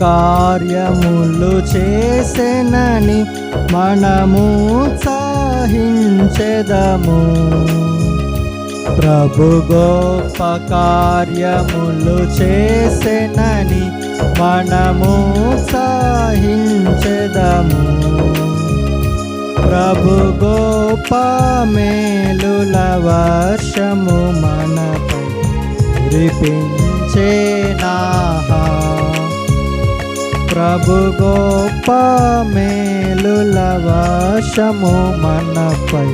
కార్యములు చేసెనని మనము సహించెదము. ప్రభు గొప్ప కార్యములు చేసెనని మనము సహించెదము. ప్రభు గోప మేలుల వర్షము మనపై కురిపించేనాహా ప్రభు గోప మేలుల వర్షము మనపై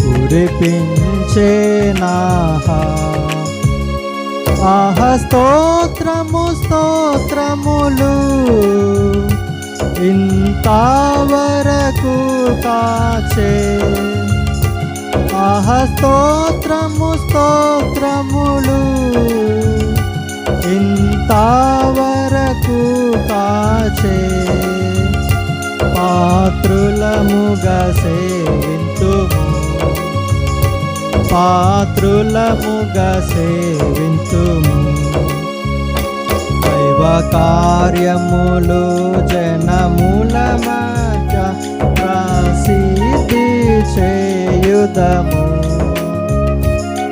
కురిపించేనాహా ఆహ స్తోత్రము స్తోత్రములు ఇంతవరకు కాచే. ఆహ స్తోత్రము స్తోత్రములు ఇంతవరకు కాచే పాత్రులముగా సేవింతుము. పాత్రులముగా సేవింతుము. దైవ కార్యములు జనముల మధ్య ప్రసిద్ధి చేయుదము.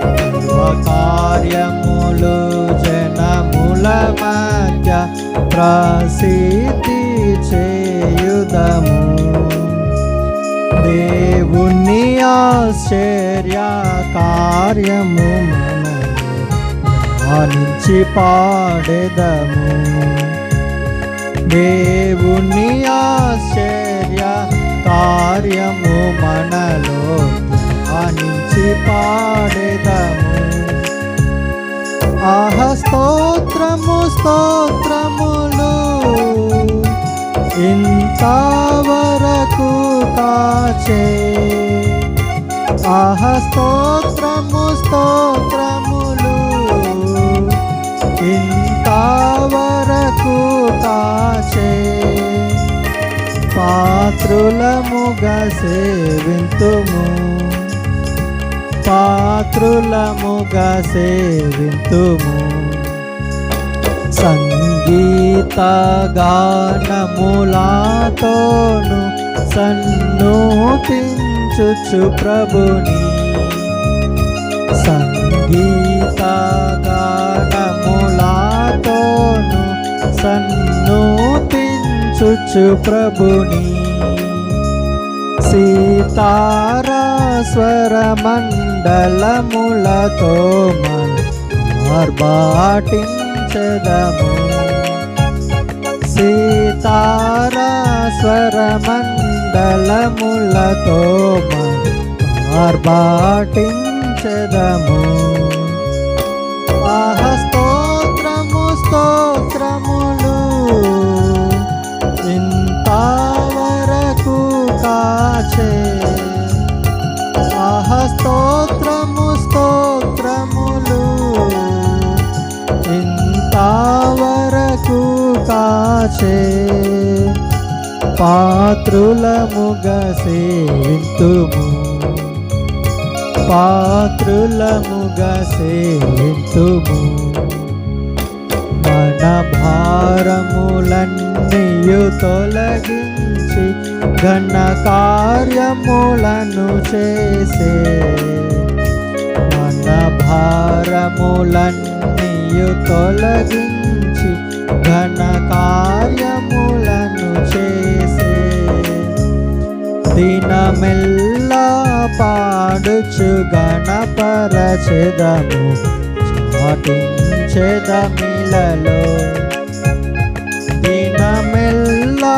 దైవ కార్యము ప్రసిద్ధి చేయుదము. దేవుని ఆశ్చర్య కార్యము మనలో ఆనించి పాడెదము. దేవుని ఆశ్చర్య కార్యము మనలో ఆనించి పాడెదము. ఆహ స్తోత్రము స్తోత్రములు. ఇంతవరకు కాచే. ఆహ స్తోత్రము స్తోత్రములు. ఇంతవరకు కాచే. పాత్రులముగా సేవింతుము. పాత్రులముగా సేవింతుము. సంగీత గానములాతోను సన్నూతించుచు ప్రభుని. సంగీత గానములాతోను సన్నూతించుచు ప్రభుని. సీతారా స్వర మండలములతో మన ఆర్భాటించదము సీతారా మండలములతో మన ఆర్భాటించదము ఆహ స్తోత్రము. స్తోత్రములు చేసే పాత్రులముగా సేవింతుము. పాత్రులముగా సేవింతుము. మన భారములన్నీయు తొలగించి ఘన కార్యములను చేసే మన భారములన్నీయు తొలగించి ఘన దినమెల్లా పాడుచు గణపరచెదము చాటించెదమిలలో. దినమెల్లా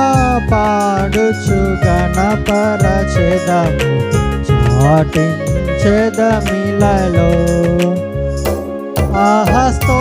పాడుచు గణపరచెదము చాటించెదమిలలో. ఆహస్తో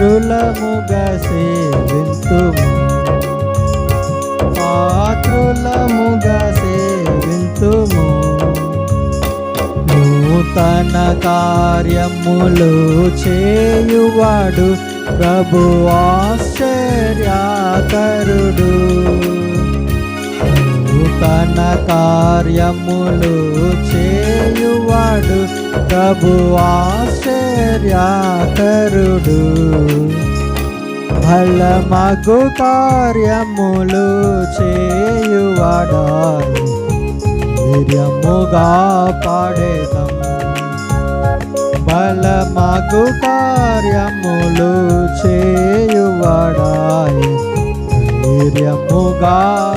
పాత్రులముగా సేవింతుము. పాత్రులముగా సేవింతుము. నూతన కార్యములు చేయువాడు ప్రభు ఆశ్చర్యాకరుడు నూతన కార్యములు ప్రభు ఆశ్చర్యాకరుడు. ఫలమగు కార్యములు చేయువాడారు. వీర్యముగా పాడేదం. బలమగు కార్యములు చేయువాడాయి వీర్యముగా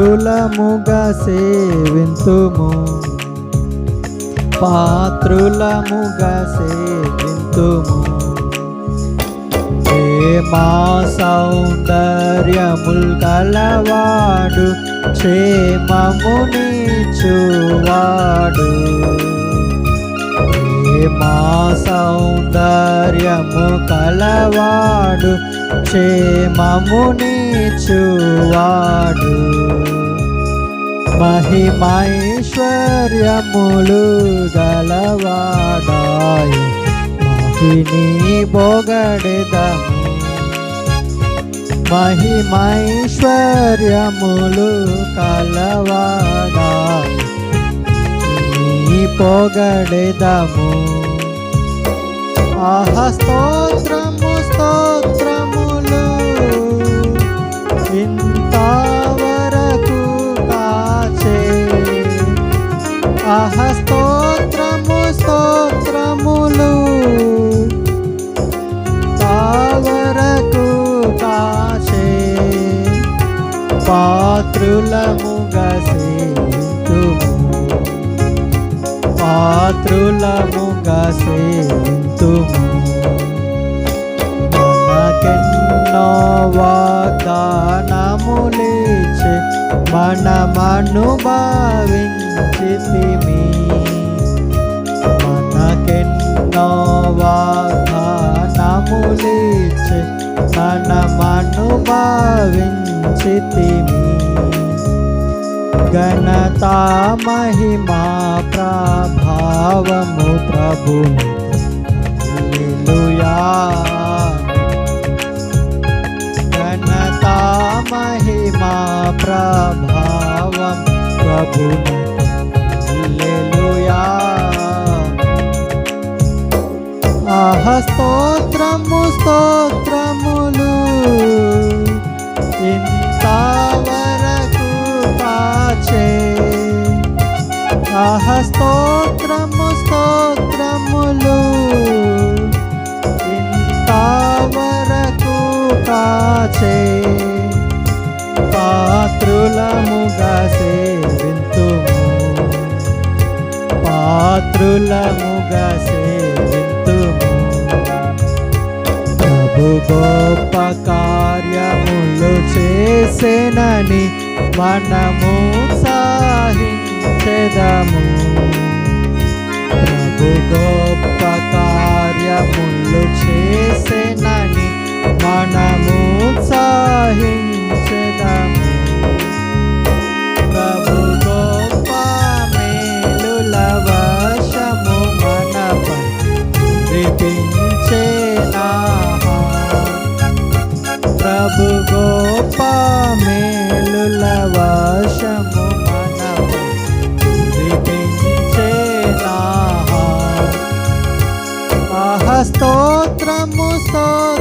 పాత్రులముగా సేవింతుము. పాత్రులముగా సేవింతుము. ప్రేమా సౌందర్యముల్ కలవాడు క్షేమమునిచువాడు మా సౌందర్యము కలవాడు క్షేమమునిచువాడు మహిమైశ్వర్యములు గలవాడాయ మహిని బొగడెదము. మహిమైశ్వర్యములు కలవాడాయ నీ పొగడెదము ఆహ స్తోత్రము స్తోత్రములు. ఇంతవరకు కాచే. ఆహ స్తోత్రము స్తోత్రములు తావరకు కాచే. పాత్రులము సేతుము పాత్రులము సేతుము మనకెన్నో వాగ్దానములిచ్చి మనమను భావించితిమి. మనకెన్నో వాగ్దానములిచ్చి మనమను భావించితిమి. ఘనతా మహిమా ప్రభావము ప్రభు ఘనతా మహిమా ప్రభావం ప్రభు ఆహ స్తోత్రము స్తోత్రములు. ఇంతవరకు కాచే. ఆహ స్తోత్రము స్తోత్రములు. పాత్రులముగా సేవింతుము పాత్రులముగా సేవింతుము. ప్రభు గొప్ప కార్యములు చేసేనని మనము సాహించెదము ప్రభు గొప్ప కార్యములు చేసేనని మనము సాహించెదము స్తోత్రము